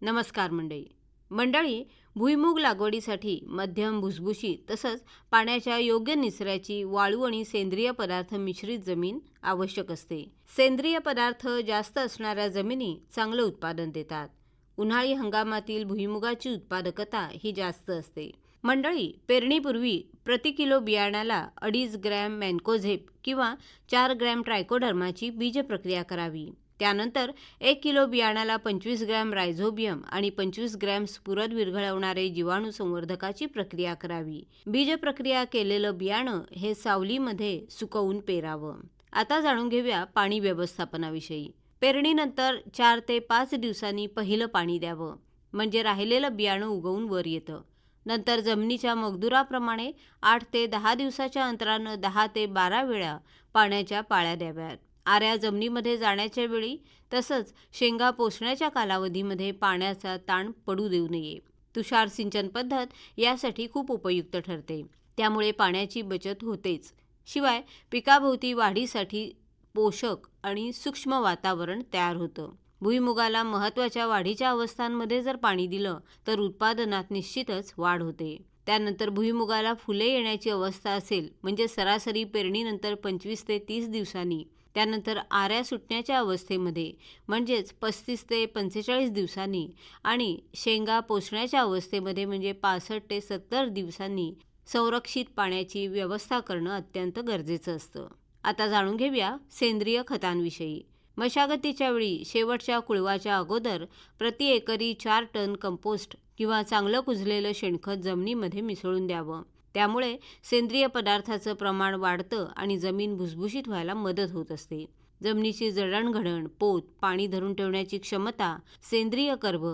नमस्कार मंडळी. मंडळी भुईमूग लागवडीसाठी मध्यम भुसभुशीत तसंच पाण्याच्या योग्य निचऱ्याची वाळू आणि सेंद्रिय पदार्थ मिश्रित जमीन आवश्यक असते. सेंद्रिय पदार्थ जास्त असणाऱ्या जमिनी चांगलं उत्पादन देतात. उन्हाळी हंगामातील भुईमुगाची उत्पादकता ही जास्त असते. मंडळी पेरणीपूर्वी प्रति किलो बियाण्याला अडीच ग्रॅम मॅन्कोझेप किंवा चार ग्रॅम ट्रायकोडर्माची बीज प्रक्रिया करावी. त्यानंतर एक किलो बियाण्याला पंचवीस ग्रॅम रायझोबियम आणि पंचवीस ग्रॅम स्फुरद विरघळवणारे जीवाणू संवर्धकाची प्रक्रिया करावी. बीज प्रक्रिया केलेलं बियाणं हे सावलीमध्ये सुकवून पेरावं. आता जाणून घेऊया पाणी व्यवस्थापनाविषयी. पेरणीनंतर चार ते पाच दिवसांनी पहिलं पाणी द्यावं. म्हणजे राहिलेलं बियाणं उगवून वर येतं. नंतर जमिनीच्या मगदुराप्रमाणे आठ ते दहा दिवसाच्या अंतरानं दहा ते बारा वेळा पाण्याच्या पाळ्या द्याव्यात. आऱ्या जमिनीमध्ये जाण्याच्या वेळी तसंच शेंगा पोसण्याच्या कालावधीमध्ये पाण्याचा ताण पडू देऊ नये. तुषार सिंचन पद्धत यासाठी खूप उपयुक्त ठरते. त्यामुळे पाण्याची बचत होतेच. शिवाय पिकाभोवती वाढीसाठी पोषक आणि सूक्ष्म वातावरण तयार होतं. भुईमुगाला महत्त्वाच्या वाढीच्या अवस्थांमध्ये जर पाणी दिलं तर उत्पादनात निश्चितच वाढ होते. त्यानंतर भुईमुगाला फुले येण्याची अवस्था असेल म्हणजे सरासरी पेरणीनंतर पंचवीस ते तीस दिवसांनी. त्यानंतर आऱ्या सुटण्याच्या अवस्थेमध्ये म्हणजेच पस्तीस ते पंचेचाळीस दिवसांनी आणि शेंगा पोसण्याच्या अवस्थेमध्ये म्हणजे पासष्ट ते सत्तर दिवसांनी संरक्षित पाण्याची व्यवस्था करणं अत्यंत गरजेचं असतं. आता जाणून घेऊया सेंद्रिय खतांविषयी. मशागतीच्या वेळी शेवटच्या कुळवाच्या अगोदर प्रति एकरी चार टन कंपोस्ट किंवा चांगलं कुजलेलं शेणखत जमिनीमध्ये मिसळून द्यावं. त्यामुळे सेंद्रिय पदार्थाचं प्रमाण वाढतं आणि जमीन भुसभुशीत व्हायला मदत होत असते. जमिनीची जडणघडण पोत पाणी धरून ठेवण्याची क्षमता सेंद्रिय कर्भ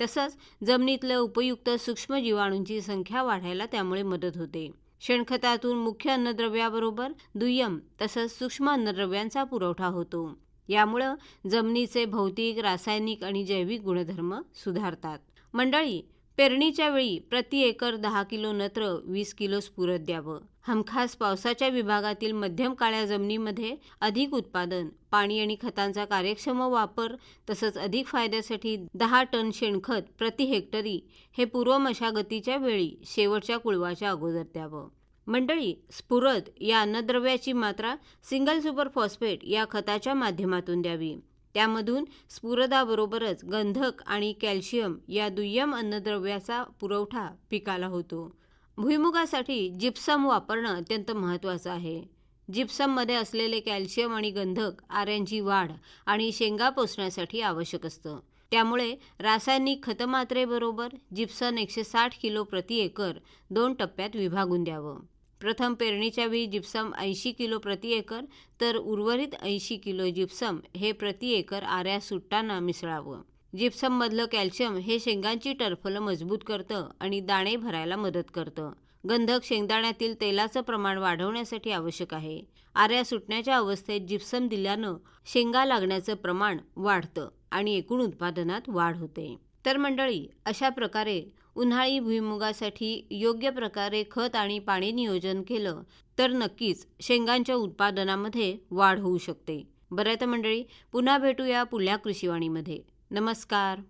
तसंच जमिनीतल्या उपयुक्त सूक्ष्म जीवाणूंची संख्या वाढायला त्यामुळे मदत होते. शेणखतातून मुख्य अन्नद्रव्याबरोबर दुय्यम तसंच सूक्ष्म अन्नद्रव्यांचा पुरवठा होतो. यामुळं जमिनीचे भौतिक रासायनिक आणि जैविक गुणधर्म सुधारतात. मंडळी पेरणीच्या वेळी प्रति एकर दहा किलो नत्र वीस किलो स्फुरद द्यावं. हमखास पावसाच्या विभागातील मध्यम काळ्या जमिनीमध्ये अधिक उत्पादन पाणी आणि खतांचा कार्यक्षम वापर तसंच अधिक फायद्यासाठी दहा टन शेणखत प्रति हेक्टरी हे पूर्व मशागतीच्या वेळी शेवटच्या कुळवाच्या अगोदर द्यावं. मंडळी स्फुरद या अन्नद्रव्याची मात्रा सिंगल सुपर फॉस्फेट या खताच्या माध्यमातून द्यावी. त्यामधून स्फुरदाबरोबरच गंधक आणि कॅल्शियम या दुय्यम अन्नद्रव्याचा पुरवठा पिकाला होतो. भुईमुगासाठी जिप्सम वापरणं अत्यंत महत्त्वाचं आहे. जिप्सममध्ये असलेले कॅल्शियम आणि गंधक आऱ्यांची वाढ आणि शेंगा पोसण्यासाठी आवश्यक असतं. त्यामुळे रासायनिक खतमात्रेबरोबर जिप्सन एकशे साठ किलो प्रति एकर दोन टप्प्यात विभागून द्यावं. प्रथम पेरणीच्या वेळी जिप्सम ऐंशी किलो प्रति एकर तर उर्वरित ऐंशी किलो जिप्सम हे प्रति एकर आऱ्या सुटताना मिसळावं. जिप्सममधलं कॅल्शियम हे शेंगांची टरफलं मजबूत करतं आणि दाणे भरायला मदत करतं. गंधक शेंगदाण्यातील तेलाचं प्रमाण वाढवण्यासाठी आवश्यक आहे. आऱ्या सुटण्याच्या अवस्थेत जिप्सम दिल्यानं शेंगा लागण्याचं प्रमाण वाढतं आणि एकूण उत्पादनात वाढ होते. तर मंडळी अशा प्रकारे उन्हाळी भुईमुगासाठी योग्य प्रकारे खत आणि पाणी नियोजन केलं तर नक्कीच शेंगांच्या उत्पादनामध्ये वाढ होऊ शकते. बरं तर मंडळी पुन्हा भेटूया पुढल्या कृषीवाणीमध्ये. नमस्कार.